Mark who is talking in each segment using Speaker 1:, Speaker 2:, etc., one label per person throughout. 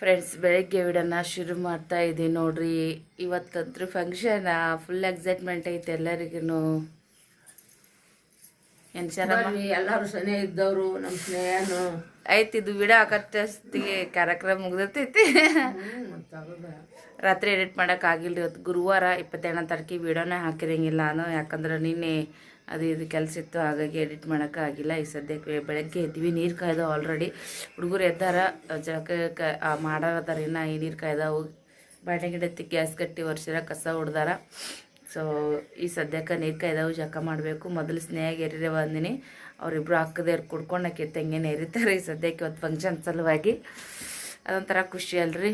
Speaker 1: Friends ಬೆಳಗ್ಗೆ ವಿಡನ್ನ ಶುರು ಮಾಡ್ತಾ ಇದ್ದೀನಿ ನೋಡ್ರಿ. ಇವತ್ತಂತೂ ಫಂಕ್ಷನ್ ಫುಲ್ ಎಕ್ಸೈಟ್ಮೆಂಟ್ ಐತೆ ಎಲ್ಲರಿಗೂ ಏನು
Speaker 2: ಬರ್ರಿ ಎಲ್ಲಾರು ಸನೇ ಇದ್ದವ್ರು ನಮ್ಮ ಸ್ನೇಹನು.
Speaker 1: ಐತಿ ಇದು ವಿಡ ಕಾರ್ಯಕ್ರಮ ಮುಗ್ದತೈತಿ. ರಾತ್ರಿ ಎಡಿಟ್ ಮಾಡಕ್ ಆಗಿಲ್ಲ ಇವತ್ತು ಗುರುವಾರ ಇಪ್ಪತ್ತೆರಡನೇ ತಾರೀಕಿಗೆ ವಿಡಿಯೋನೇ ಹಾಕಿರಂಗಿಲ್ಲ ನಾನು. ಯಾಕಂದ್ರೆ ನಿನ್ನೆ ಅದು ಇದು ಕೆಲಸ ಇತ್ತು, ಹಾಗಾಗಿ ಎಡಿಟ್ ಮಾಡೋಕ್ಕಾಗಿಲ್ಲ ಈ ಸದ್ಯಕ್ಕೆ ಬೆಳಗ್ಗೆ ಎದ್ವಿ, ನೀರು ಕಾಯ್ದು ಆಲ್ರೆಡಿ ಹುಡುಗರು ಎದ್ದಾರ, ಜಳಕ ಮಾಡಾರದಾರ ಇನ್ನು ಈ ನೀರು ಕಾಯ್ದಾವು. ಬಾಂಡೆ ಗಿಡತ್ತಿ ಗ್ಯಾಸ್ ಕಟ್ಟಿ ವರ್ಷರ ಕಸ ಹೊಡ್ದಾರ. ಸೊ ಈ ಸದ್ಯಕ್ಕೆ ನೀರು ಕಾಯ್ದಾವು, ಜಳಕ ಮಾಡಬೇಕು. ಮೊದಲು ಸ್ನೇಹ ಎರಿರೆ ಬಂದಿನಿ. ಅವರಿಬ್ಬರು ಹಾಕದೇವ್ರು ಕುಡ್ಕೊಂಡು ಆಕೆ ತೆಂಗಿನ ಎರಿತಾರೆ ಈ ಸದ್ಯಕ್ಕೆ ಇವತ್ತು ಫಂಕ್ಷನ್ ಸಲುವಾಗಿ. ಅದೊಂಥರ ಖುಷಿ ಅಲ್ರಿ.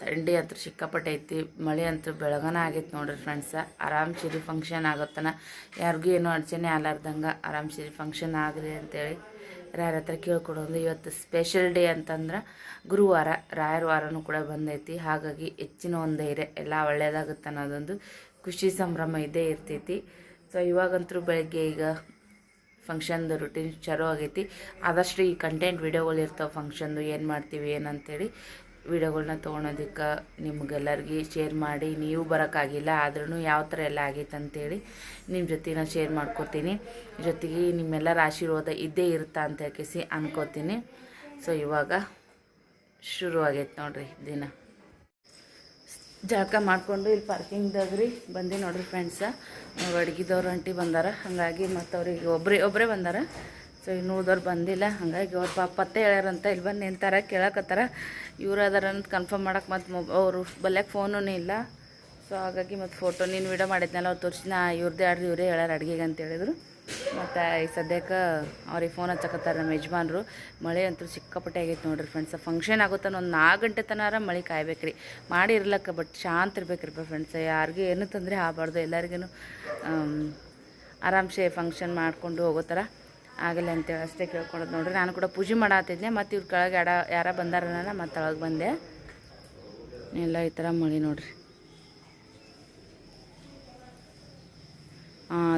Speaker 1: ಥಂಡಿ ಅಂತೂ ಸಿಕ್ಕಾಪಟ್ಟೆ ಐತಿ, ಮಳೆ ಅಂತೂ ಬೆಳಗನ ಆಗೈತೆ ನೋಡ್ರಿ ಫ್ರೆಂಡ್ಸ ಆರಾಮ್ ಸಿರಿ ಫಂಕ್ಷನ್ ಆಗುತ್ತನ. ಯಾರಿಗೂ ಏನೂ ಅಡಚಣೆ ಆಗ್ಲಾರ್ದಂಗೆ ಆರಾಮ್ ಸಿರಿ ಫಂಕ್ಷನ್ ಆಗಲಿ ಅಂತೇಳಿ ರಾಯರ ಹತ್ರ ಕೇಳ್ಕೊಡೋದು. ಇವತ್ತು ಸ್ಪೆಷಲ್ ಡೇ ಅಂತಂದ್ರೆ ಗುರುವಾರ ರಾಯರ ವಾರನೂ ಕೂಡ ಬಂದೈತಿ. ಹಾಗಾಗಿ ಹೆಚ್ಚಿನ ಒಂದು ಧೈರ್ಯ, ಎಲ್ಲ ಒಳ್ಳೆಯದಾಗುತ್ತೆ ಅನ್ನೋದೊಂದು ಖುಷಿ ಸಂಭ್ರಮ ಇದೇ ಇರ್ತೈತಿ. ಸೊ ಇವಾಗಂತೂ ಬೆಳಗ್ಗೆ ಈಗ ಫಂಕ್ಷನ್ದು ರುಟೀನ್ ಚಲೋ ಆಗೈತಿ. ಆದಷ್ಟು ಈ ಕಂಟೆಂಟ್ ವೀಡಿಯೋಗಳು ಇರ್ತಾವೆ ಫಂಕ್ಷನ್ದು ಏನು ಮಾಡ್ತೀವಿ, ಏನಂತೇಳಿ ವಿಡಿಯೋಗಳ್ನ ತೊಗೊಳೋದಕ್ಕೆ ನಿಮ್ಗೆಲ್ಲರಿಗೆ ಶೇರ್ ಮಾಡಿ, ನೀವು ಬರೋಕ್ಕಾಗಿಲ್ಲ ಆದ್ರೂ ಯಾವ ಥರ ಎಲ್ಲ ಆಗೈತೆ ಅಂತೇಳಿ ನಿಮ್ಮ ಜೊತೆ ನಾನು ಶೇರ್ ಮಾಡ್ಕೋತೀನಿ. ಜೊತೆಗೆ ನಿಮ್ಮೆಲ್ಲರ ಆಶೀರ್ವಾದ ಇದ್ದೇ ಇರುತ್ತಾ ಅಂತ ಹಾಕಿಸಿ ಅನ್ಕೋತೀನಿ. ಸೊ ಇವಾಗ ಶುರು ಆಗೈತೆ ನೋಡ್ರಿ ದಿನ. ಜಳಕ ಮಾಡಿಕೊಂಡು ಇಲ್ಲಿ ಪಾರ್ಕಿಂಗ್ದಾಗ ರೀ ಬಂದು ನೋಡ್ರಿ ಫ್ರೆಂಡ್ಸ ಅಡುಗೆದವ್ರು ಅಂಟಿ ಬಂದಾರ. ಹಾಗಾಗಿ ಮತ್ತು ಅವ್ರಿಗೆ ಒಬ್ಬರೇ ಒಬ್ಬರೇ ಬಂದಾರ. ಸೊ ಇನ್ನು ಬಂದಿಲ್ಲ. ಹಾಗಾಗಿ ಅವ್ರ ಪಾಪ ಪತ್ತೆ ಹೇಳ್ಯಾರಂತ ಇಲ್ಲಿ ಬಂದು ನಿಂತಾರ, ಕೇಳಕತ್ತಾರ. ಇವ್ರು ಅದಾರ ಅಂತ ಕನ್ಫರ್ಮ್ ಮಾಡಕ್ಕೆ ಮತ್ತು ಮೊಬ್, ಅವರು ಬಲ್ಯಾಕ ಫೋನೂ ಇಲ್ಲ. ಸೊ ಹಾಗಾಗಿ ಮತ್ತು ಫೋಟೋ ನೀನು ವಿಡಿಯೋ ಮಾಡಿದ್ನಲ್ಲ, ಅವ್ರು ತೋರಿಸಿನ ಇವ್ರದ್ದೇ ಆಡ್ರಿ, ಇವರೇ ಹೇಳ್ಯಾರ ಅಡುಗೆಗೆ ಅಂತ ಹೇಳಿದ್ರು. ಮತ್ತು ಈ ಸದ್ಯಕ್ಕೆ ಅವ್ರಿಗೆ ಫೋನ್ ಹಚ್ಚಕತ್ತಾರೆ ನಮ್ಮ ಯಜಮಾನ್ರು. ಮಳೆ ಅಂತೂ ಸಿಕ್ಕಾಪಟ್ಟೆ ಆಗೈತೆ ನೋಡ್ರಿ ಫ್ರೆಂಡ್ಸ್ ಫಂಕ್ಷನ್ ಆಗುತ್ತೆ ಒಂದು ನಾಲ್ಕು ಗಂಟೆ ತನಕ ಮಳೆ ಕಾಯ್ಬೇಕು ರೀ ಮಾಡಿ ಇರ್ಲಕ್ಕ ಬಟ್ ಶಾಂತ ಇರ್ಬೇಕ್ರಿ ಫ್ರೆಂಡ್ಸ್ ಯಾರಿಗೂ ಏನು ತೊಂದರೆ ಆಗಬಾರ್ದು. ಎಲ್ಲರಿಗೂ ಆರಾಮ್ಸೆ ಫಂಕ್ಷನ್ ಮಾಡಿಕೊಂಡು ಹೋಗೋ ಥರ ಆಗಲ್ಲ ಅಂತೇಳಿ ಅಷ್ಟೇ ಕೇಳ್ಕೊಳೋದು ನೋಡ್ರಿ. ನಾನು ಕೂಡ ಪೂಜೆ ಮಾಡತ್ತಿದ್ದೆ ಮತ್ತು ಇವ್ರ ಕೆಳಗೆ ಯಾರ ಯಾರ ಬಂದಾರನ ಮತ್ತೆ ಒಳಗೆ ಬಂದೆ. ಎಲ್ಲ ಈ ಥರ ಮಳೆ ನೋಡ್ರಿ.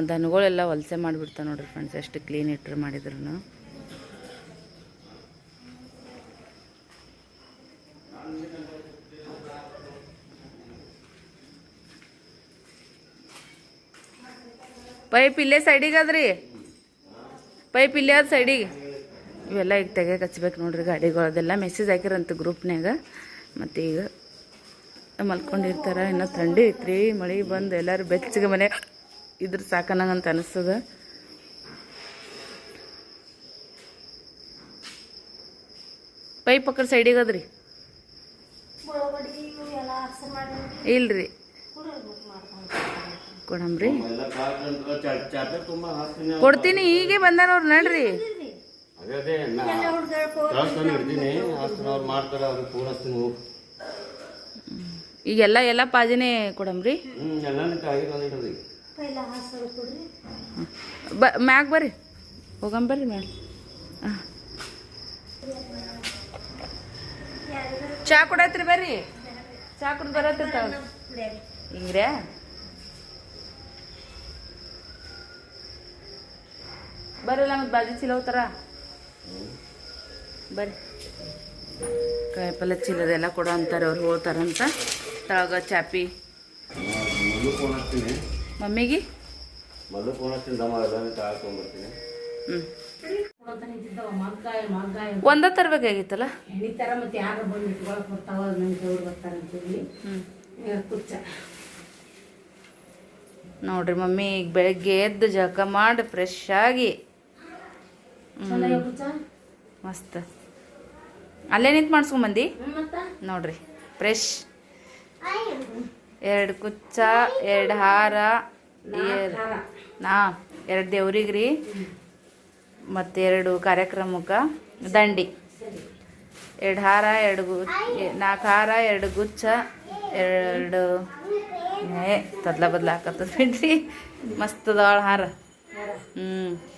Speaker 1: ದನಗಳೆಲ್ಲ ವಲಸೆ ಮಾಡಿಬಿಡ್ತಾವೆ ನೋಡ್ರಿ ಫ್ರೆಂಡ್ಸ್ ಎಷ್ಟು ಕ್ಲೀನ್ ಇಟ್ಟರು ಮಾಡಿದ್ರು ಪೈಪ್ ಇಲ್ಲೇ ಸೈಡಿಗೆ ಅದ್ರಿ ಪೈಪ್ ಇಲ್ಲೇ ಅದು ಸೈಡಿಗೆ ಇವೆಲ್ಲ ಈಗ ತೆಗಿಯಕ್ಕೆ ಹಚ್ಬೇಕು ನೋಡ್ರಿ ಗಾಡಿಗಳದೆಲ್ಲ ಮೆಸೇಜ್ ಹಾಕಿರಂತ ಗ್ರೂಪ್ನ್ಯಾಗ ಮತ್ತು ಈಗ ಮಲ್ಕೊಂಡಿರ್ತಾರೆ ಇನ್ನೂ ಥಂಡಿ ಐತ್ರಿ ಮಳೆ ಬಂದು ಎಲ್ಲರೂ ಬೆಚ್ಚಗೆ ಮನೆ. ಇದ್ರ ಸಾಕನಂಗಂತ ಅನಿಸ್ತದ. ಪೈಪ್ ಅಕ್ಕ ಸೈಡಿಗೆ ಅದ್ರಿ. ಇಲ್ರಿ ಕೊಡಂಬ್ರಿ
Speaker 3: ಚಾಪೆ ತುಂಬಾ ಹಾಕ್ತೀನಿ
Speaker 1: ಕೊಡ್ತೀನಿ ಈಗೇ ಬಂದಾರವ್ರು ನಡ್ರಿ
Speaker 3: ಅದೇ ಅದೇ ನಾ ಕಳ್ಸ್ಕೊಂಡು ಹಿಡ್ತೀನಿ ಹಾಸ್ತೀನಿ ಅವ್ರು ಮಾಡ್ತಾರೆ ಕೊಡ್ತೀನಿ ಫೋನ್ ಬಂದವ್ರು ನಡ್ರಿ.
Speaker 1: ಈಗೆಲ್ಲ ಎಲ್ಲ ಪಾಜಿನೇ ಕೊಡಂಬ್ರಿ? ಬ ಮ್ಯಾಗ ಬರ್ರಿ. ಹೋಗಂಬರ್ರಿ ಮ್ಯಾಲ ಹಾಂ. ಚಾ ಕೊಡತ್ರಿ ಬರ್ರಿ. ಚಾ ಕುಡ್ ಬರತ್ತ ಹಿಂಗ್ರೆ ಬರಲ್ಲ ಮತ್ತೆ ಬಾಜಿ ಚೀಲ ಹೋಗ್ತಾರ ಬರ್ರಿ. ಕಾಯಿಪಲ್ಲೆ ಚೀಲದೆಲ್ಲ ಕೊಡೋ ಅಂತಾರೆ ಅವ್ರು ಹೋಗ್ತಾರಂತ ತಳಗ ಚಾಪಿ. ಮಮ್ಮಿಗೆ? ಒಂದ ತರಬೇಕಾಗಿತ್ತಲ್ಲ
Speaker 2: ಎಣಿತಾರ ಮತ್ತೆ ಯಾರು ಬಂದು ಇಟ್ಕೊಳಕ್ ಬರ್ತಾವ ನಂಗೆ ದೇವ್ರು ಬರ್ತಾರ ಅಂತೇಳಿ
Speaker 1: ಹ್ಞೂ
Speaker 2: ಕುಚ್ಚ.
Speaker 1: ನೋಡ್ರಿ ಮಮ್ಮಿ ಈಗ ಬೆಳಗ್ಗೆ ಎದ್ದು ಜಳಕ ಮಾಡಿ ಫ್ರೆಶ್ ಆಗಿ. ಮಸ್ತ್. ಅಲ್ಲೇ ನಿಂತು ಮಾಡಿಸ್ಕೊಂಬಂದಿ? ನೋಡ್ರಿ. ಫ್ರೆಶ್. ಎರಡು ಕುಚ್ಚ ಎರಡು ಹಾರ ನಾ ಎರಡು ದೇವ್ರಿಗೆ ರೀ. ಮತ್ತೆರಡು ಎರಡು ಕಾರ್ಯಕ್ರಮಕ್ಕೆ ದಂಡಿ. ಎರಡು ಹಾರ ಎರಡು ಗು ನಾಲ್ಕು ಹಾರ ಎರಡು ಗುಚ್ಚ ಎರಡು ಏ ತದ್ಲ ಬದ್ಲ ಹಾಕತ್ತದ ಬಿಡ್ರಿ. ಮಸ್ತ್ ಅದಾಳ ಹಾರ. ಹ್ಞೂ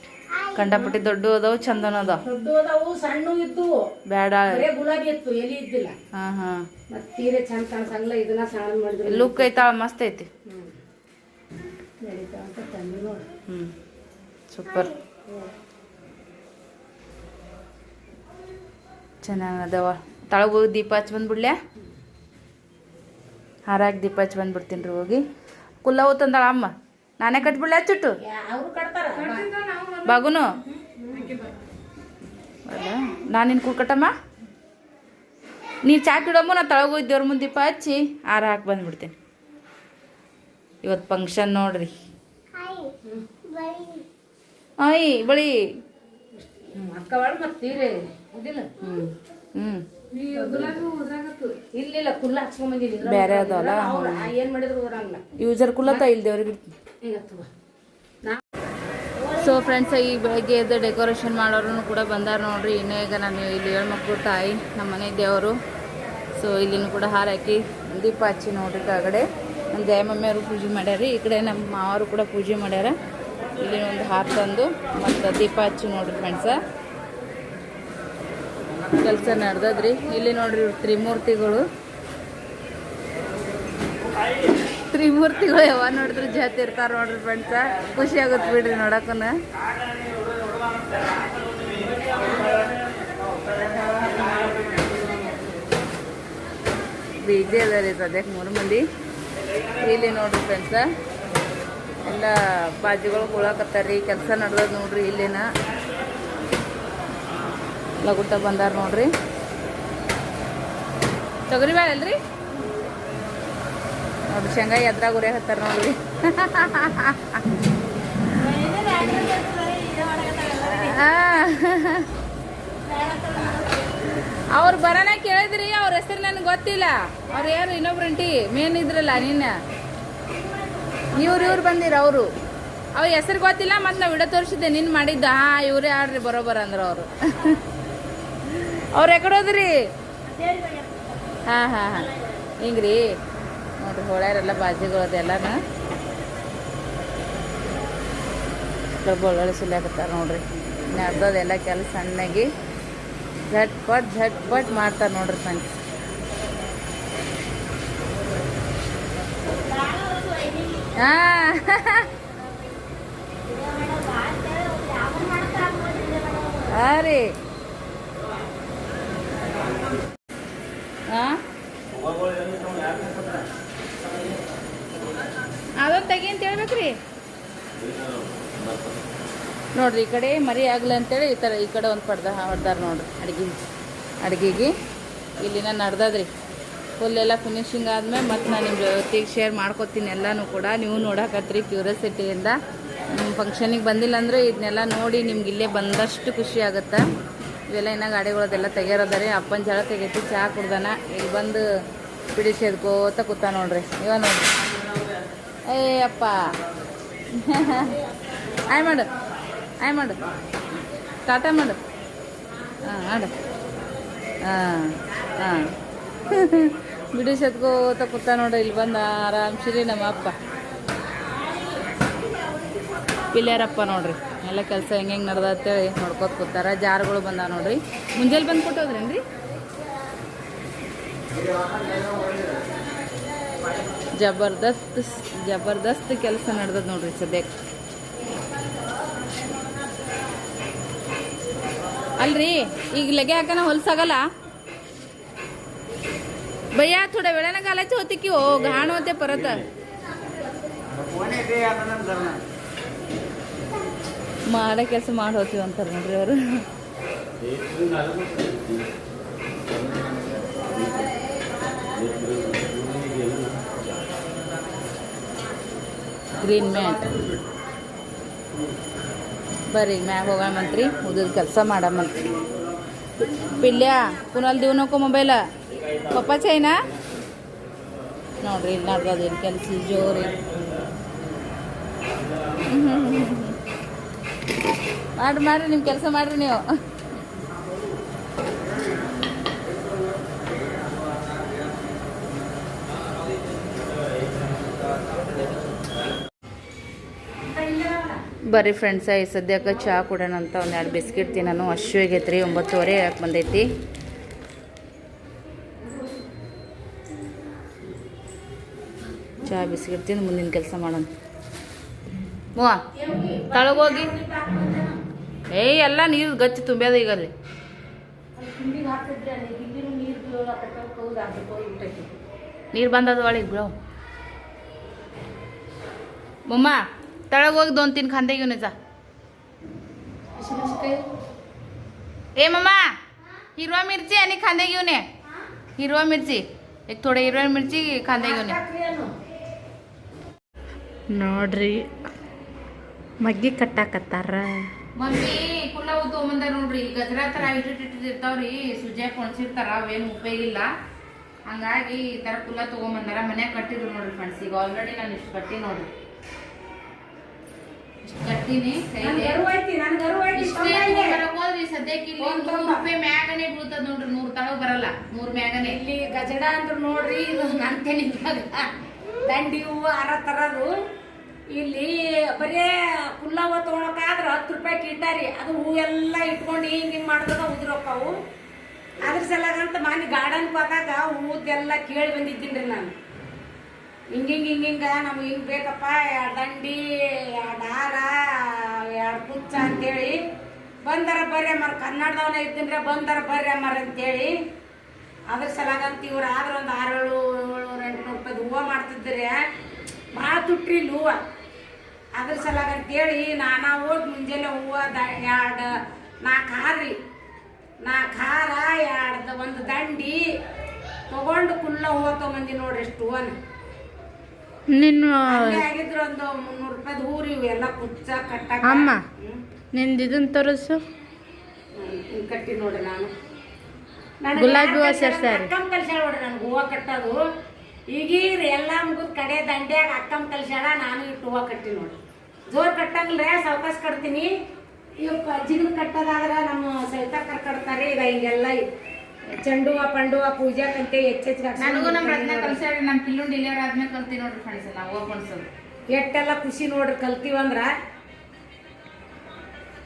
Speaker 1: ಕಂಡಪಟ್ಟಿ ದೊಡ್ಡ ಅದಾವ ಚಂದನ ಅದಾವ.
Speaker 2: ದೊಡ್ಡ ಅದಾವು ಸಣ್ಣ ಇದ್ದು
Speaker 1: ಬೇಡ.
Speaker 2: ಗುಲಾಬಿ ಇತ್ತು ಎಲಿ ಇದ್ದಿಲ್ಲ.
Speaker 1: ಹಾಂ ಹಾಂ.
Speaker 2: ಮತ್ ತೀರೆ ಚಂದ ಕಾಣಿಸಂಗಿಲ್ಲ ಇದನ್ನ ಸಣ್ಣ ಮಾಡಿದ್ರು.
Speaker 1: ಲುಕ್ ಐತಾಳ ಮಸ್ತ್ ಐತಿ.
Speaker 2: ಹ್ಮ್.
Speaker 1: ಸೂಪರ್. ಚೆನ್ನಾಗದವ ತಳಗ ಹೋಗಿ ದೀಪ ಹಚ್ಚಿ ಬಂದ್ಬಿಡ್ಲ್ಯಾ ಹಾರಾಗಿ ದೀಪ ಹಚ್ಚಿ ಬಂದ್ಬಿಡ್ತೀನಿ ರೀ ಹೋಗಿ. ಕುಲ್ಲವು ತಂದಾಳ ಅಮ್ಮ? ನಾನೇ ಕಟ್ಬಿಡ್ಲ ಚುಟ್ಟು?
Speaker 2: ಬಗುನು ನಾನಿನ್
Speaker 1: ಬಾಗುನು? ನಾನು ನಿನ್ನ ಕುಡ್ಕಟ್ಟಮ್ಮ ನೀ ಚಾಕ್ ಇಡಮ್ಮ ನಾ ತಳಗೆ ಹೋಗಿ ದೇವ್ರ ಮುಂದೆ ದೀಪ ಹಚ್ಚಿ ಆರ ಹಾಕಿ ಬಂದ್ಬಿಡ್ತೇನೆ. ಇವತ್ತು ಫಂಕ್ಷನ್ ನೋಡ್ರಿ. ಆಯ್ ಬಳಿ. ಬೇರೆ ಅದಾವಲ್ಲ
Speaker 2: ಏನ್ ಮಾಡಿದ್ರು ಊರಂಗಿಲ್ಲ
Speaker 1: ಯೂಸರ್ ಕುಲ್ಲತ್ತ ಇಲ್ಲಿ ದೇವ್ರಿಗೆ ಸೊ ಫ್ರೆಂಡ್ಸ್ ಈ ಬೆಳಗ್ಗೆ ಎದ್ದು ಡೆಕೋರೇಷನ್ ಮಾಡೋರು ಕೂಡ ಬಂದಾರ ನೋಡ್ರಿ. ಇನ್ನೂ ಈಗ ನಾನು ಇಲ್ಲಿ ಹೇಳ್ಮಕ್ಳು ತಾಯಿ, ನಮ್ಮ ಮನೆ ದೇವರು. ಸೊ ಇಲ್ಲಿನೂ ಕೂಡ ಹಾರ ಹಾಕಿ ದೀಪ ಹಚ್ಚಿ ನೋಡ್ರಿ ಕಡೆ ನಮ್ಮ ಜಯಮಮ್ಮಿಯವರು ಪೂಜೆ ಮಾಡ್ಯಾರ. ಈ ಕಡೆ ನಮ್ಮ ಮಾವರು ಕೂಡ ಪೂಜೆ ಮಾಡ್ಯಾರ. ಇಲ್ಲಿ ಒಂದು ಹಾರ ತಂದು ಮತ್ತು ದೀಪ ಹಚ್ಚಿ ನೋಡ್ರಿ ಫ್ರೆಂಡ್ಸ ಕೆಲಸ ನಡೆದದ್ರಿ. ಇಲ್ಲಿ ನೋಡ್ರಿ ತ್ರಿಮೂರ್ತಿಗಳು. ತ್ರಿಮೂರ್ತಿಗಳು ಯಾವಾಗ ನೋಡಿದ್ರು ಜಾತಿ ಇರ್ತಾರ ನೋಡ್ರಿ ಫ್ರೆಂಡ್ಸ ಖುಷಿ ಆಗುತ್ತೆ ಬಿಡ್ರಿ ನೋಡಕ್ಕನ. ಬಿಜಿ ರೀ ಸದ್ಯಕ್ಕೆ ಮೂರು ಮಂದಿ. ಇಲ್ಲಿ ನೋಡ್ರಿ ಫ್ರೆಂಡ್ಸ ಎಲ್ಲ ಬಾಜುಗಳು ಕುಳಕತ್ತಾರ್ರಿ. ಕೆಲಸ ನಡ್ದದ ನೋಡ್ರಿ ಇಲ್ಲಿನ. ಲಗುಟ್ಟ ಬಂದಾರ ನೋಡ್ರಿ. ತೊಗರಿ ಬೇಳೆ ಅಲ್ರಿ? ನೋಡ್ರಿ ಶೇಂಗಾ ಎದ್ರಾಗ ಉರಿ ಹತ್ತಾರ ನೋಡ್ರಿ ಅವ್ರು ಬರೋಣ ಕೇಳಿದ್ರಿ, ಅವ್ರ ಹೆಸರು ನನಗೆ ಗೊತ್ತಿಲ್ಲ. ಅವ್ರು ಯಾರು? ಇನ್ನೊಬ್ರು ಅಂಟಿ ಮೇನ್ ಇದ್ರಲ್ಲ ನಿನ್ನ. ಇವ್ರು ಇವ್ರು ಬಂದಿರ ಅವರು. ಅವ್ರ ಹೆಸರು ಗೊತ್ತಿಲ್ಲ, ಮತ್ತು ನಾವು ಇಡ ತೋರಿಸಿದ್ದೆ ನಿನ್ನ ಮಾಡಿದ್ದ. ಹಾ, ಇವರೇ ಆಡ್ರಿ ಬರೋಬರ ಅಂದ್ರ ಅವರು. ಅವ್ರು ಎಕಡೆ ಹೋದ್ರಿ? ಹಾಂ ಹಾಂ ಹಾಂ. ಹಿಂಗ್ರಿ. ನೋಡ್ರಿ ಹೋಳ್ಯಾರೆಲ್ಲ ಬಾಜಿಗಳು ಅದೆಲ್ಲನ ಬೆಳ್ಳುಳ್ಳಿ ಸುಲಿಯಾಕತ್ತಾರ ನೋಡ್ರಿ. ನಡ್ದೋದೆಲ್ಲ ಕೆಲಸ ಸಣ್ಣಗೆ. ಝಟ್ಪಟ್ ಝಟ್ಪಟ್ ಮಾಡ್ತಾರೆ ನೋಡ್ರಿ ಫ್ರೆಂಡ್ಸ್ ಹಾಂ. ಹಾಂ ರೀ. ಹಾಂ ಅದೊಂದು ತೆಗಿ ಅಂತ ಹೇಳ್ಬೇಕ್ರಿ? ನೋಡ್ರಿ, ಈ ಕಡೆ ಮರಿ ಆಗ್ಲಿ ಅಂತೇಳಿ ಈ ಥರ ಈ ಕಡೆ ಒಂದು ಪಡ್ದ ಹೊಡ್ದಾರ ನೋಡ್ರಿ ಅಡ್ಗೆ. ಇಲ್ಲಿ ಇಲ್ಲಿನ ನಡ್ದದ್ರಿ. ಫುಲ್ ಎಲ್ಲ ಫಿನಿಶಿಂಗ್ ಆದ್ಮೇಲೆ ಮತ್ತೆ ನಾನು ನಿಮ್ಮ ಜೊತೆಗೆ ಶೇರ್ ಮಾಡ್ಕೊತೀನಿ ಎಲ್ಲನೂ ಕೂಡ. ನೀವು ನೋಡಕತ್ರಿ ಕ್ಯೂರಿಯಾಸಿಟಿಯಿಂದ ನಿಮ್ಮ ಫಂಕ್ಷನಿಗೆ ಬಂದಿಲ್ಲ ಅಂದರೆ ಇದನ್ನೆಲ್ಲ ನೋಡಿ ನಿಮ್ಗೆ ಇಲ್ಲೇ ಬಂದಷ್ಟು ಖುಷಿ ಆಗುತ್ತೆ. ಇವೆಲ್ಲ ಇನ್ನ ಗಾಡಿಗಳದೆಲ್ಲ ತೆಗ್ಯಾರದಾರೆ. ಅಪ್ಪನ ಜಳ ತೆಗೈತಿ ಚಹಾ ಕುಡ್ದಾನ. ಇಲ್ಲಿ ಬಂದು ಬಿಡಿಸೇದ್ಕೋತ ಕೂತ ನೋಡ್ರಿ. ಇವ ನೋಡ್ರಿ. ಏ, ಅಪ್ಪ. ಆಯ್ ಮಾಡು. ಆಯ್ ಮಾಡು. ಟಾಟಾ ಮಾಡು. ಹಾಂ ಮಾಡು ಹಾಂ ಹಾಂ ಬಿಡಿಸೆತ್ಕೋತ ಕೂತ ನೋಡ್ರಿ ಇಲ್ಲಿ ಬಂದು ಆರಾಮ್ಸಿರಿ ನಮ್ಮ ಅಪ್ಪ. ಪಿಲ್ಯಾರಪ್ಪ ನೋಡ್ರಿ. ಎಲ್ಲ ಕೆಲಸ ಹೆಂಗೆ ಹೆಂಗೆ ನಡ್ದತ್ತೇಳಿ ನೋಡ್ಕೋತ ಕೂತಾರ. ಜಾರ್ಗಳು ಬಂದ ನೋಡ್ರಿ. ಮುಂಜಾನೆ ಬಂದು ಕೊಟ್ಟೋದ್ರೇನ್ರಿ ಜಬರ್ದಸ್ತ್ ಜಬರ್ದಸ್ತ್ ಕೆಲಸ ನಡೆದದ ನೋಡ್ರಿ ಸದ್ಯಕ್ಕೆ ಅಲ್ರಿ, ಈಗ ಲಗೆ ಹಾಕನ ಹೊಲ್ಸಾಗಲ್ಲ ಭಯ್ಯ ಥೋಡೆ ವೇಳನ ಕಾಲಾಚೆ ಹೋತಿಕ್ಕಿ ಓ, ಗಾಣ ಹೋತೆ ಪರತ. ಮಾಡೋ ಕೆಲಸ ಮಾಡಿ ಹೋತೀವಿ ಅಂತಾರೆ ನೋಡ್ರಿ ಅವರು. ಗ್ರೀನ್ ಮ್ಯಾಟ್ ಬರ್ರಿ ಹೋಗೋಣ ಹೋಗಮಂತ್ರಿ ಉದ್ದ ಕೆಲಸ ಮಾಡಮಂತ್ರಿ ಪಿಲ್ಯ ಪುನಲ್ ದೇವ್ನಕೋ ಮೊಬೈಲ ಪಪ್ಪ ಚೈನಾ? ನೋಡ್ರಿ, ಇಲ್ಲಿ ನಡ್ದದೇನು ಕೆಲಸ, ಜೋರಿ. ಮಾಡಿ, ಮಾಡ್ರಿ ನಿಮ್ಮ ಕೆಲಸ ಮಾಡ್ರಿ ನೀವು. ಬರ್ರಿ ಫ್ರೆಂಡ್ಸ ಈ ಸದ್ಯಕ್ಕೆ ಚಹಾ ಕುಡೋಣ ಅಂತ ಎರಡು ಬಿಸ್ಕಿಟ್ ತಿನ್ನೋನು. ಅಷ್ಟು ಆಗೈತೆ ರೀ ಒಂಬತ್ತುವರೆ, ಯಾಕೆ ಬಂದೈತಿ? ಚಹಾ ಬಿಸ್ಕಿಟ್ ತಿಂದು ಮುಂದಿನ ಕೆಲಸ ಮಾಡೋಣ. ಏಯ್, ಎಲ್ಲ ನೀರು ಗಚ್ಚಿ ತುಂಬ್ಯದ ಈಗ ಅಲ್ಲಿ.
Speaker 2: ನೀರು
Speaker 1: ಬಂದದ ಒಳಗೆ ಬಿಡು. ಮಮ್ಮ. ತಳಗ ಹೋಗಿ ದೋನ್ ತಿನ್ ಖಾಂದೆ घेऊन जा
Speaker 2: ಹಸಿಮೆಣಸಿಕಾಯಿ
Speaker 1: ए मम्मा हिरवा मिरची आणि कांदे घेऊन ये हिरवा मिरची एक थोडे हिरवा मिरची कांदे घेऊन ये
Speaker 2: ಹಾಕ್ರಿ ಏನು
Speaker 4: ನೋಡ್ರಿ ಮಗ್ಗಿ ಕಟ್ಟಾಕತ್ತಾರ
Speaker 1: ಮಮ್ಮಿ ಕುಲ್ಲ ತೊಗೊಂಬಂದಾರ ನೋಡ್ರಿ ಗಜ್ರಾ ತರ ಇಟ್ಟಿಟ್ ಇಟ್ಟಿರ್ತಾವ್ರಿ ಸುಜ್ಯಾಕ್ ಒಣಸಿರ್ತಾರ ಅವೇನು ಉಪಯೋಗ ಇಲ್ಲ ಹಂಗಾಗಿ ಈ ತರ ಕುಲ್ಲ ತೊಗೊಂಬಂದಾರ ಮನ್ಯಾಗ ಕಟ್ಟಿದ್ರು ನೋಡ್ರಿ ಫ್ರೆಂಡ್ಸ್ ಈಗ ಆಲ್ರೆಡಿ ನಾನು ಇಷ್ಟು ಕಟ್ಟಿ ನೋಡ್ರಿ ಇಷ್ಟು ಕಟ್ಟಿನಿ ಹೋದ್ರಿ ಸದ್ಯಕ್ಕೆ ಇಲ್ಲಿ ನೂರು. ರೂಪಾಯಿ ಮ್ಯಾಗನೆ ಬೀಳ್ತದ ನೋಡ್ರಿ ನೂರ್ ಬರಲ್ಲ ನೂರ್ ಮ್ಯಾಗನೆ.
Speaker 2: ಇಲ್ಲಿ ಗಜಡ ಅಂದ್ರ ನೋಡ್ರಿ ಇದು ದಂಡಿ ಹೂವು ಅರ ತರದು. ಇಲ್ಲಿ ಬರೇ ಪುಲ್ಲವ ತೊಗೊಳಕಾದ್ರ ಹತ್ತು ರೂಪಾಯಿ ಕಿಟ್ಟಾರಿ. ಅದು ಹೂವೆಲ್ಲ ಇಟ್ಕೊಂಡು ಹಿಂಗ್ ಹಿಂಗ್ ಮಾಡಿದಾಗ ಉದ್ರಪ್ಪವು ಅದ್ರ ಸಲಗಂತ ಮಾನಿ ಗಾರ್ಡನ್ ಹೋದಾಗ ಹೂದೆಲ್ಲ ಕೇಳಿ ಬಂದಿದ್ದೀನಿ ನಾನು. ಹಿಂಗ್ ಹಿಂಗಿಂಗ ಹಿಂಗ್ ಹಿಂಗ ನಮ್ಗೆ ಹಿಂಗೆ ಬೇಕಪ್ಪ, ಎರಡು ದಂಡಿ, ಎರಡು ಹಾರ, ಎರಡು ಕುಚ್ಚ ಅಂತೇಳಿ. ಬಂದರ ಬರ್ರಿ ಅಮ್ಮರ್, ಕನ್ನಡದವನ ಇದ್ದಂದ್ರೆ ಬಂದರ ಬರ್ರಿ ಅಮ್ಮರ್ ಅಂತೇಳಿ. ಅದ್ರ ಸಲಗಂತ ಇವ್ರು ಆದ್ರೆ ಒಂದು ಆರೇಳು ಏಳು ಏಳು ಎಂಟುನೂರು ರೂಪಾಯಿ ಹೂವು ಮಾಡ್ತಿದ್ರಿ ಭಾಳ ತುಟ್ರಿ ಹೂವು. ಅದ್ರ ಸಲಗಂತೇಳಿ ನಾನಾ ಹೋಗಿ ಮುಂಜಾನೆ ಹೂವು ದ, ಎರಡು ನಾಲ್ಕು ಹಾರ್ರಿ ನಾಲ್ಕು ಹಾರ, ಎರಡು ಒಂದು ದಂಡಿ, ತೊಗೊಂಡು ಕುಲ್ಲ ಹೂವು ತೊಗೊಂಬಂದಿ ನೋಡ್ರಿ ಎಷ್ಟು ಹೂವನ.
Speaker 4: ನಿನ್ನ ಅಮ್ಮ. ನಿಂದ ಇದನ್ನ ತೋರಿಸು.
Speaker 2: ಕಟ್ಟಿ ನೋಡಿ ನಾನು.
Speaker 4: ಗುಲಾಬಿ ಹೂವ
Speaker 2: ನನ್ಗೆ ಹೂವ ಕಟ್ಟೋದು. ಈಗೀರಿ ಎಲ್ಲ ಮುಗಿದ ಕಡೆ ದಂಡ್ಯಾಗ ಅಕ್ಕಮ್ ಕಲ್ಸ್ಯಾಳ ನಾನು ಇಟ್ಟು ಹೂವ ಕಟ್ಟಿ ನೋಡಿ. ಜೋರ್ ರೀ ಸಾವಕಾಶ ಕಟ್ತೀನಿ. ಇವ್ ಜಿಗಿನ ಕಟ್ಟೋದಾದ್ರೆ ನಮ್ಮ ಸವಿತಾಕರ್ ಕಟ್ತಾರೆ ಈಗ ಹಿಂಗೆಲ್ಲ ಚೆಂಡು ಹೂವ ಪಂಡು ಪೂಜಾ ಕಂತೆ ಹೆಚ್ಚೆಚ್ಚು
Speaker 1: ನನಗೂ ನಮ್ಮ ರತ್ನ ಕಲ್ಸ್ಯಾರಿ ನಮ್ಮ ಪಿಲ್ಲು ಡಿಲಿವರ್ ಆದ್ಮೇಲೆ ಕಲ್ತಿ ನೋಡ್ರಿ ಫ್ರೆಂಡ್ಸ್ ನಾವು ಓಪನ್ ಕೊಡ್ಸೋದು
Speaker 2: ಎಟ್ಟೆಲ್ಲ ಖುಷಿ ನೋಡ್ರಿ ಕಲ್ತೀವಂದ್ರ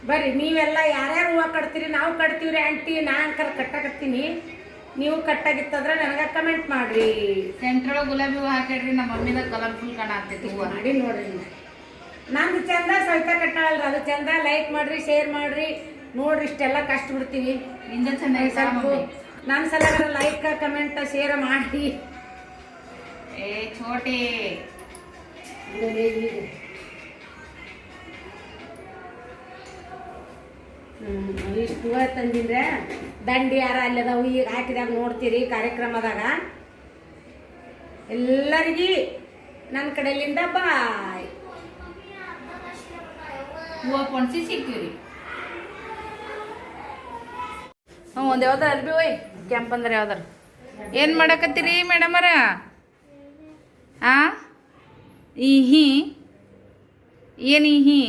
Speaker 2: ಬರ್ರಿ ನೀವೆಲ್ಲ ಯಾರ್ಯಾರು ಹೂವು ಕಟ್ತೀರಿ ನಾವು ಕಟ್ತೀವ್ರಿ ಆಂಟಿ ನಾ ಅಂಕರ್ ಕಟ್ಟಾಕತ್ತೀನಿ. ನೀವು ಕಟ್ಟಾಗಿತ್ತಂದ್ರೆ ನನಗೆ ಕಮೆಂಟ್ ಮಾಡ್ರಿ.
Speaker 1: ಸೆಂಟ್ರಲ್ ಗುಲಾಬಿ ಹೂವು ಹಾಕಿಡ್ರಿ ನಮ್ಮ ಮಮ್ಮಿದ ಕಲರ್ಫುಲ್ ಕಾಣಾಗ್ತೈತಿ ಹೂವು.
Speaker 2: ಮಾಡಿ ನೋಡ್ರಿ. ನಂದು ಚಂದ ಸಹಿತ ಕಟ್ಟಾಳಲ್ರಿ ಅದು ಚಂದ ಲೈಕ್ ಮಾಡ್ರಿ ಶೇರ್ ಮಾಡ್ರಿ. ನೋಡ್ರಿ ಇಷ್ಟೆಲ್ಲ ಕಷ್ಟ ಬಿಡ್ತೀವಿ
Speaker 1: ನಿಂದ ಚೆನ್ನಾಗಿ
Speaker 2: ನನ್ನ ಸಲ ಲೈಕ್ ಕಮೆಂಟ್ ಶೇರ್ ಮಾಡಿ.
Speaker 1: ಏ ಛೋಟಿ
Speaker 2: ಹ್ಞೂ ಇಷ್ಟು ಹೂವ ತಂದಿದ್ರೆ ದಂಡಿ ಯಾರ ಅಲ್ಲಿ ಅದಾವು ಈಗ ಹಾಕಿದಾಗ ನೋಡ್ತೀರಿ ಕಾರ್ಯಕ್ರಮದಾಗ. ಎಲ್ಲರಿಗಿ ನನ್ನ ಕಡೆಯಿಂದ ಬಾಯ್
Speaker 1: ಹೂವ ಪೊಣ್ಸಿ ಸಿಗ್ತೀವ್ರಿ. ಹ್ಞೂ ಒಂದು ಯಾವ್ದಾರ ಅರ್ಬಿ ಒಯ್ ಕೆಂಪಂದ್ರೆ ಯಾವ್ದಾರ? ಏನು ಮಾಡಕತ್ತೀರಿ ಮೇಡಮರ? ಆ? ಇಹಿ ಏನು ಇಹಿ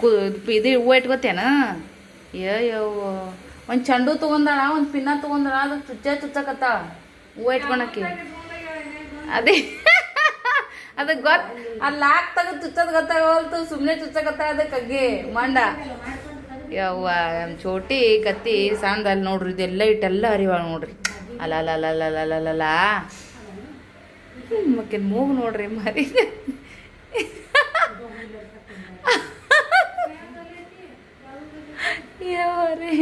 Speaker 1: ಕು ಇದು ಹೂವು ಇಟ್ಕೋತೇನ? ಯವ್ವ ಒಂದು ಚೆಂಡು ತೊಗೊಂದಾಳ ಒಂದು ಪಿನ್ನ ತೊಗೊಂದಾಳ ಅದು ಚುಚ್ಚ ಚುಚ್ಚಕತ್ತಾಳ ಹೂವು ಇಟ್ಕೊಳಕ್ಕೆ. ಅದೇ. ಅದು ಗೊತ್ತ ಅಲ್ಲಿ ಲಾಕ್ ತೆಗೆದು ಚುಚ್ಚದ್ ಗೊತ್ತಾಗವಲ್ತು ಸುಮ್ಮನೆ ಚುಚ್ಚಕತ್ತ ಅದಕ್ಕೆ ಕಗ್ಗೆ ಮಂಡ. ನಮ್ ಚೋಟಿ, ಕತ್ತಿ ಸಾಂದಲ್ ಅಲ್ಲಿ ನೋಡ್ರಿ, ಇದೆಲ್ಲ ಇಟ್ಟೆಲ್ಲ ಹರಿವಾಳ ನೋಡ್ರಿ. ಅಲ್ಲ ಮಕ್ಕಿನ ಮೂಗು ನೋಡ್ರಿ, ಮರಿ. ಯಾವ್ರಿ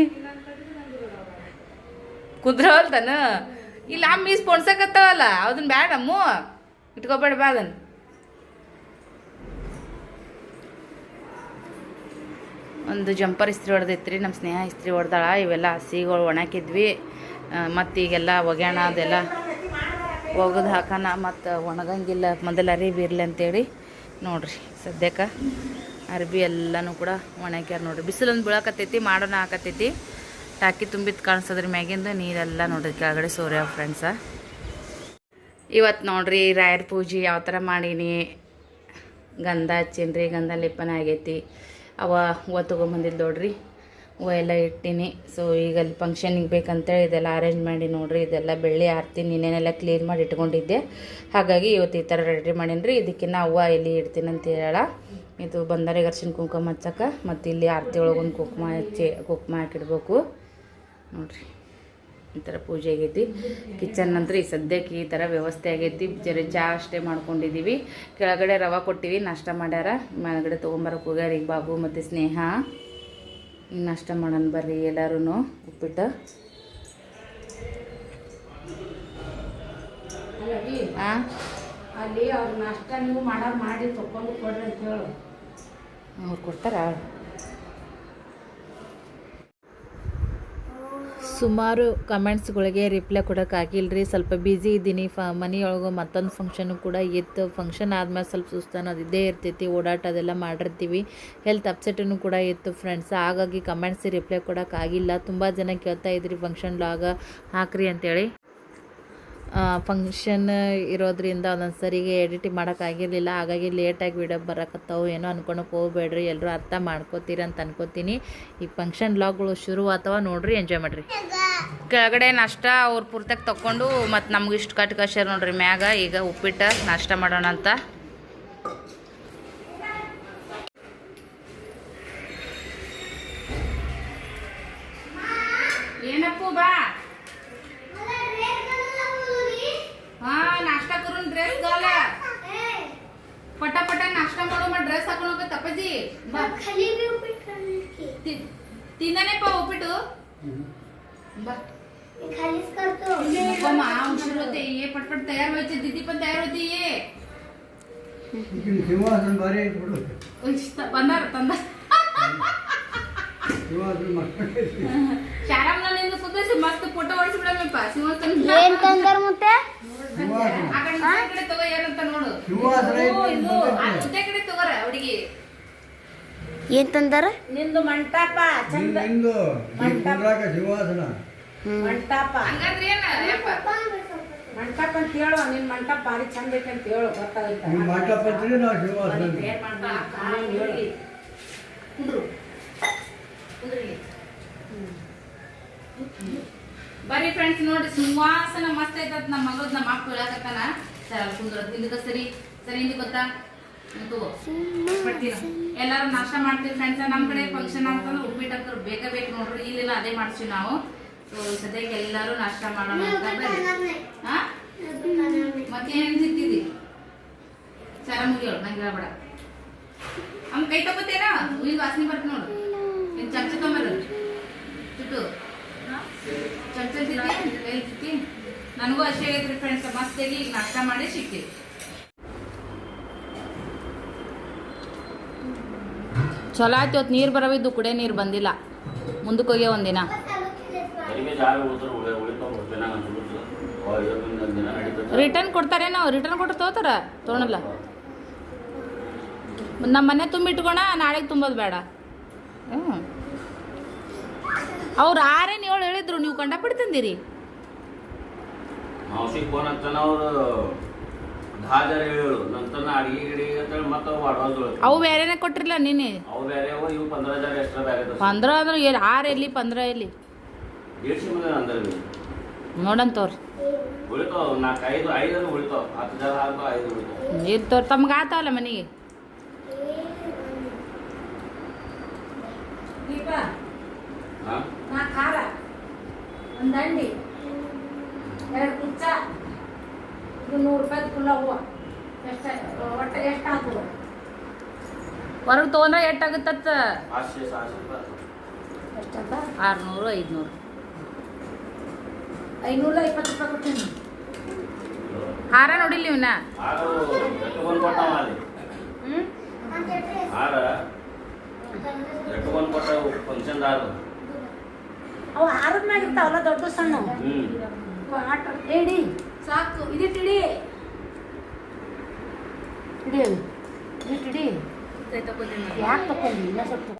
Speaker 1: ಇಲ್ಲ, ಅಮ್ಮ ಮೀಸ್ ಪೊಣ್ಸಕತ್ತಾವಲ್ಲ ಅದನ್ನ ಬ್ಯಾಡ ಅಮ್ಮ ಇಟ್ಕೋಬೇಡ ಬಾ ಅದನ್ನ ಒಂದು ಜಂಪರ್ ಇಸ್ತ್ರಿ ಹೊಡೆದಿತ್ರಿ, ನಮ್ಮ ಸ್ನೇಹ ಇಸ್ತ್ರಿ ಹೊಡೆದಾಳ, ಇವೆಲ್ಲ ಹಸಿಗಳು ಒಣಕಿದ್ವಿ. ಮತ್ತು ಈಗೆಲ್ಲ ಒಗ್ಯಾಣ ಅದೆಲ್ಲ ಒಗದು ಹಾಕೋಣ, ಮತ್ತು ಒಣಗಂಗಿಲ್ಲ, ಮೊದಲು ಅರಿಬಿ ಇರಲಿ ಅಂತೇಳಿ ನೋಡ್ರಿ. ಸದ್ಯಕ್ಕೆ ಅರ್ಬಿ ಎಲ್ಲನೂ ಕೂಡ ಒಣಕ್ಯಾರ ನೋಡ್ರಿ. ಬಿಸಿಲೊಂದು ಬೀಳಕತ್ತೈತಿ, ಮಾಡೋಣ ಹಾಕತ್ತೈತಿ ಟಾಕಿ ತುಂಬಿದ್ದು ಕಾಣಿಸೋದ್ರ ಮ್ಯಾಗಿಂದು, ನೀರೆಲ್ಲ ನೋಡ್ರಿ ಕೆಳಗಡೆ ಸೂರ್ಯ ಫ್ರೆಂಡ್ಸ ಇವತ್ತು ನೋಡ್ರಿ ರಾಯರ್ ಪೂಜೆ ಯಾವ ಥರ ಮಾಡೀನಿ. ಗಂಧ ಹಚ್ಚೀನಿ ಗಂಧ ಲೇಪನ ಆಗೈತಿ. ಅವ ಹೂವು ತೊಗೊಂಬಂದಿದ್ದು ನೋಡ್ರಿ. ಹೂವು ಎಲ್ಲ ಇಟ್ಟೀನಿ. ಸೊ ಈಗ ಅಲ್ಲಿ ಫಂಕ್ಷನಿಗೆ ಬೇಕಂತೇಳಿ ಇದೆಲ್ಲ ಅರೇಂಜ್ ಮಾಡಿ ನೋಡ್ರಿ. ಇದೆಲ್ಲ ಬೆಳ್ಳಿ ಆರ್ತಿ ನಿನ್ನೆನೆಲ್ಲ ಕ್ಲೀನ್ ಮಾಡಿ ಇಟ್ಕೊಂಡಿದ್ದೆ. ಹಾಗಾಗಿ ಇವತ್ತು ಈ ಥರ ರೆಡಿ ಮಾಡೀನಿ ರೀ ಇದಕ್ಕಿನ್ನ ಹೂವು ಎಲ್ಲಿ ಅಂತ ಹೇಳ ಇದು ಬಂದರೆ ಅರ್ಶಿನ ಕುಂಕುಮ ಹಚ್ಚಕ್ಕೆ. ಮತ್ತು ಇಲ್ಲಿ ಆರತಿ ಒಳಗೊಂದು ಕುಂಕುಮ ಹಚ್ಚಿ ಕುಂಕುಮ ಹಾಕಿಡ್ಬೇಕು. ನೋಡ್ರಿ. ಈ ಥರ ಪೂಜೆ ಆಗೈತಿ. ಕಿಚನ್ ನಂತರ ಈ ಸದ್ಯಕ್ಕೆ ಈ ಥರ ವ್ಯವಸ್ಥೆ ಆಗೈತಿ. ಜರ ಚಹಾ ಅಷ್ಟೇ ಮಾಡ್ಕೊಂಡಿದ್ದೀವಿ ಕೆಳಗಡೆ ರವೆ ಕೊಟ್ಟಿವಿ ನಾಷ್ಟ ಮಾಡ್ಯಾರ. ಮೇಲ್ಗಡೆ ತೊಗೊಂಬರಕ್ಕೆ ಹೋಗ್ಯಾರ ಈಗ ಬಾಬು ಮತ್ತು ಸ್ನೇಹ. ನಾಷ್ಟ ಮಾಡೋಣ ಬರ್ರಿ ಎಲ್ಲರೂ ಉಪ್ಪಿಟ್ಟು. ಹಾಂ
Speaker 2: ಅಲ್ಲಿ ಅವ್ರ ನಾಷ್ಟ ನೀವು ಮಾಡೋರು ಮಾಡಿ ತಕೊಂಡು ಕೊಡ್ರಿ ಅಂತ ಹೇಳು.
Speaker 1: ಅವ್ರು ಕೊಡ್ತಾರ?
Speaker 4: ಸುಮಾರು ಕಮೆಂಟ್ಸ್ಗಳಿಗೆ ರಿಪ್ಲೈ ಕೊಡೋಕ್ಕಾಗಿಲ್ಲ ರೀ ಸ್ವಲ್ಪ ಬ್ಯುಸಿ ಇದ್ದೀನಿ. ಫ, ಮನೆಯೊಳಗೆ ಮತ್ತೊಂದು ಫಂಕ್ಷನು ಕೂಡ ಇತ್ತು. ಫಂಕ್ಷನ್ ಆದಮೇಲೆ ಸ್ವಲ್ಪ ಸುಸ್ತು ಅದು ಇದ್ದೇ ಇರ್ತೈತಿ. ಓಡಾಟ ಅದೆಲ್ಲ ಮಾಡಿರ್ತೀವಿ. ಹೆಲ್ತ್ ಅಪ್ಸೆಟನ್ನು ಕೂಡ ಇತ್ತು ಫ್ರೆಂಡ್ಸ್ ಹಾಗಾಗಿ ಕಮೆಂಟ್ಸ್ ರಿಪ್ಲೈ ಕೊಡೋಕ್ಕಾಗಿಲ್ಲ. ತುಂಬ ಜನ ಕೇಳ್ತಾ ಇದ್ರಿ ಫಂಕ್ಷನ್ ಲಾಗ ಹಾಕ್ರಿ ಅಂತೇಳಿ. ಫಂಕ್ಷನ್ ಇರೋದ್ರಿಂದ ಒಂದೊಂದು ಸರಿಗೆ ಎಡಿಟಿಂಗ್ ಮಾಡೋಕ್ಕಾಗಿರಲಿಲ್ಲ ಹಾಗಾಗಿ ಲೇಟಾಗಿ ವಿಡಿಯೋ ಬರಕತ್ತಾವು. ಏನೋ ಅನ್ಕೊಳಕ್ಕೆ ಹೋಗ್ಬೇಡ್ರಿ. ಎಲ್ಲರೂ ಅರ್ಥ ಮಾಡ್ಕೋತೀರ ಅಂತ ಅನ್ಕೋತೀನಿ. ಈ ಫಂಕ್ಷನ್ ಲಾಗ್ಗಳು ಶುರು ಅಥವಾ ನೋಡ್ರಿ ಎಂಜಾಯ್ ಮಾಡಿರಿ.
Speaker 1: ಕೆಳಗಡೆ ನಾಷ್ಟ ಅವ್ರ ಪೂರ್ತಿಯಾಗಿ ತೊಗೊಂಡು ಮತ್ತು ನಮ್ಗೆ ಇಷ್ಟು ಕಟ್ ಕಶ್ಯಾರ ನೋಡ್ರಿ ಮ್ಯಾಗ. ಈಗ ಉಪ್ಪಿಟ್ಟು ನಾಷ್ಟ ಮಾಡೋಣ ಅಂತ. ಏನಪ್ಪು ಬಾ. हा नाश्ता करून ड्रेस झाला पटापटा नाश्ता म्हणून मग ड्रेस टाकू नको तपजी तिनं नाही पाहू उपिटू उशीर होते. ये पटपट तयार व्हायचे. दीदी पण तयार होती ये.
Speaker 5: पंधरा पंधरा
Speaker 1: शारामला नाही सुद्धा मस्त फोटो वर्ष मिळा मी
Speaker 6: ಏನ್ ತಂದಾರ?
Speaker 2: ನಿಂದು ಮಂಟಪ ಚಂದ.
Speaker 5: ಕುಂದ್ರಾಕ ಸಿಂಹಾಸನ
Speaker 2: ಮಂಟಪ.
Speaker 1: ಹಂಗಂದ್ರೆ
Speaker 2: ಮಂಟಪ ಅಂತ ಹೇಳು ನಿನ್ ಮಂಟಪ ಭಾರಿ ಚಂದ ಐತೆ ಅಂತ ಹೇಳು
Speaker 5: ಗೊತ್ತಾಗುತ್ತೆ ಮಂಟಪ ಅಂತೀರಿ ನಾವು ಸಿಂಹಾಸನ.
Speaker 1: ಏನ್ ಬರ್ರಿ ಫ್ರೆಂಡ್ಸ್ ನೋಡಿ ಸುವಾಸನ ಮಸ್ತ್ ಐತತ್ ನಮ್ಮ ಮಗದ್ ನಮ್ಮ ಅಪ್ಪ ಹೇಳಕತ್ತಾನ. ಸರ್ ಅಲ್ಲಿ ಕುಂದ್ರ ಹಿಂದಕ್ಕೆ ಸರಿ ಸರಿ ಹಿಂದಕ್ಕೆ ಗೊತ್ತಾ? ಬರ್ತೀನ ಎಲ್ಲಾರು ನಾಷ್ಟ ಮಾಡ್ತೀವಿ ಫ್ರೆಂಡ್ಸ್ ನಮ್ಮ ಕಡೆ ಫಂಕ್ಷನ್ ಅಂತಂದ್ರೆ ಉಪ್ಪಿಟ್ಟು ಅಂತ ಬೇಕೇ ಬೇಕು ನೋಡ್ರಿ ಇಲ್ಲಿನ ಅದೇ ಮಾಡ್ತೀವಿ ನಾವು. ಸೊ ಸದ್ಯಕ್ಕೆ ಎಲ್ಲಾರು ನಾಷ್ಟ ಮಾಡೋಣ ಮತ್ತೆ ಏನ್ ತಿಂತಿದಿ? ಸರ ಮುಗಿಯೋಳು ನಂಗೆ ಹೇಳ್ಬೇಡ. ಅಮ್ಮ ಕೈ ತಗೋತೇನಾ ಹೂವಿನ ವಾಸನೆ ಬರ್ತ ನೋಡು. ನಿನ್ ಚಮಚ ತೊಂಬರು ಚುಟ್ಟು. ಚಮಚ ತಿಂತಿ ಕೈ ತಿಂತಿ ನನಗೂ ಅಷ್ಟೇ ಆಗೈತ್ರಿ ಫ್ರೆಂಡ್ಸ್ ಮಸ್ತಾಗಿ ಈಗ ನಾಷ್ಟ ಮಾಡಿ ಸಿಗ್ತೀವಿ ಚಲೋ ಆಯ್ತು ಇವತ್ತು ನೀರು ಬರವಿದ್ದು ಕುಡಿಯೋ ನೀರು ಬಂದಿಲ್ಲ. ಮುಂದಕ್ಕೆ ಹೋಗಿ ಒಂದಿನ ರಿಟರ್ನ್ ಕೊಡ್ತಾರೇನೋ ರಿಟರ್ನ್ ಕೊಟ್ಟು ತಗೋತಾರ ತೊಗೊಳಲ್ಲ. ನಮ್ಮ ಮನೆ ತುಂಬಿಟ್ಕೋಣ ನಾಳೆಗೆ ತುಂಬೋದು ಬೇಡ. ಹ್ಞೂ ಅವ್ರು ಆರೇನು ಏಳು ಹೇಳಿದ್ರು ನೀವು ಕಂಡ ತಂದಿರಿ
Speaker 3: ಮಾವಸಿಗೆ ಫೋನ್ ಹಚ್ಚಾನ ಅವರು ಹೇಳು ನಂತರ ಅಡಿಗೆ ಗಿಡಿಗೆ ಅಂತೇಳಿ ಮತ್ತೆ ಅವು ಅಡ್ವಾನ್ಸ್
Speaker 1: ಅವು ಬೇರೆನೇ ಕೊಟ್ಟಿರಲ್ಲ ನೀನೆ
Speaker 3: ಅವು ಬೇರೆ ಅವು ಇವು ಪಂದ್ರ ಹಜಾರ ಎಕ್ಸ್ಟ್ರಾ ಬೇರೆ
Speaker 1: ಪಂದ್ರ ಅಂದ್ರೆ ಎಲ್ಲಿ ಆರು ಎಲ್ಲಿ ಪಂದ್ರ ಎಲ್ಲಿ?
Speaker 3: ಏಡ್ಸಿ ಮುಂದೆ ಅಂದ್ರೆ
Speaker 1: ನೋಡಂತವ್ರಿ.
Speaker 3: ಉಳಿತಾವ ನಾಲ್ಕು ಐದು ಐದು ಉಳಿತಾವ. ಹತ್ತು ಜನ ಐದು ಉಳಿತಾವ.
Speaker 1: ಇರ್ತವ್ರು ತಮ್ಗೆ ಆತಾವಲ್ಲ ಮನೆಗೆ?
Speaker 3: ಹಾಂ?
Speaker 2: ನಾ ಖಾರ. ಒಂದು ದಂಡಿ. ಎರಡು ಕುಚ್ಚ. ಇದು ನೂರು ರೂಪಾಯಿ ಕುಲ್ಲ ಹೂವು. ಎಷ್ಟು ಒಟ್ಟು ಎಷ್ಟು ಆಗ್ತದೆ
Speaker 1: ಹೊರಗೆ ತೊಗೊಂಡ್ರೆ ಎಷ್ಟಾಗುತ್ತತ್ತ
Speaker 2: ಎಷ್ಟಂತ
Speaker 1: ಆರುನೂರು ಐದುನೂರು.
Speaker 2: ಐನೂರ ಇಪ್ಪತ್ತು ರೂಪಾಯಿ ಕೊಡ್ತೀನಿ.
Speaker 1: ಹಾರ ನೋಡಿಲ್ಲ ಇವನ್ನ ಹ್ಞೂ
Speaker 3: ಹಾರ ಫಂಕ್ಷನ್
Speaker 2: ಅವು ಆರದ ಮ್ಯಾಗ ಇರ್ತಾವಲ್ಲ ದೊಡ್ಡ ಸಣ್ಣ. ಇಡಿ ಸಾಕು. ಇದಿಟ್ಟು ಇಡಿ ಇಡಿ. ಇದಿಟ್ಟು ಇಡಿ ಯಾಕೆ ತಗೊಂಡಿ ಇನ್ನೂ ಸ್ವಲ್ಪ